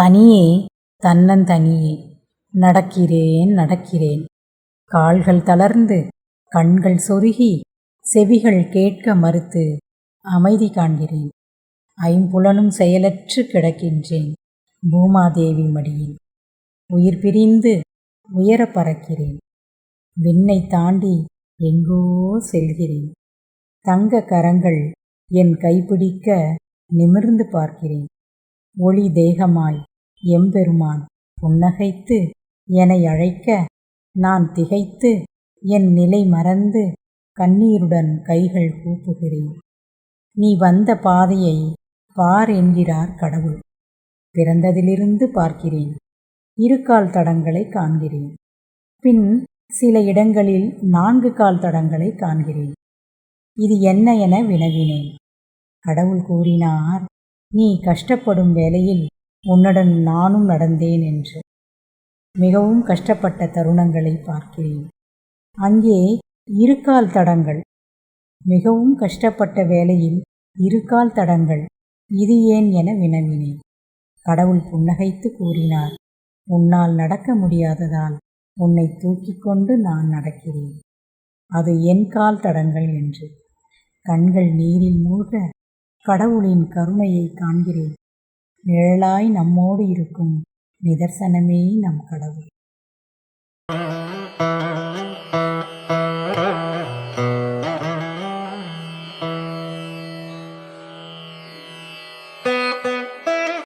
தனியே தன்னந்தனியே நடக்கிறேன் நடக்கிறேன். கால்கள் தளர்ந்து கண்கள் சொருகி செவிகள் கேட்க மறுத்து அமைதி காண்கிறேன். ஐம்புலனும் செயலற்று கிடக்கின்றேன் பூமாதேவி மடியில். உயிர் பிரிந்து உயர பறக்கிறேன். விண்ணை தாண்டி எங்கோ செல்கிறேன். தங்க கரங்கள் என் கைப்பிடிக்க நிமிர்ந்து பார்க்கிறேன். ஒளி தேகமாய் எம்பெருமான் புன்னகைத்து என்னை அழைக்க நான் திகைத்து என் நிலை மறந்து கண்ணீருடன் கைகள் கூப்புகிறேன். நீ வந்த பாதையை பார் என்கிறார் கடவுள். பிறந்ததிலிருந்து பார்க்கிறேன். இருகால் தடங்களை காண்கிறேன். பின் சில இடங்களில் நான்கு கால் தடங்களை காண்கிறேன். இது என்ன என வினவினேன். கடவுள் கூறினார் நீ கஷ்டப்படும் வேளையில் உன்னுடன் நானும் நடந்தேன் என்று. மிகவும் கஷ்டப்பட்ட தருணங்களை பார்க்கிறேன். அங்கே இருக்கால் தடங்கள். மிகவும் கஷ்டப்பட்ட வேளையில் இருகால் தடங்கள். இது ஏன் என வினவினேன். கடவுள் புன்னகைத்து கூறினார். உன்னால் நடக்க முடியாததால் உன்னை தூக்கிக் கொண்டு நான் நடக்கிறேன். அது என் கால் தடங்கள் என்று. கண்கள் நீரில் மூழ்க. கடவுளின் கருணையை காண்கிறேன். நிழலாய் நம்மோடு இருக்கும். நிதர்சனமே நம் கடவுள்.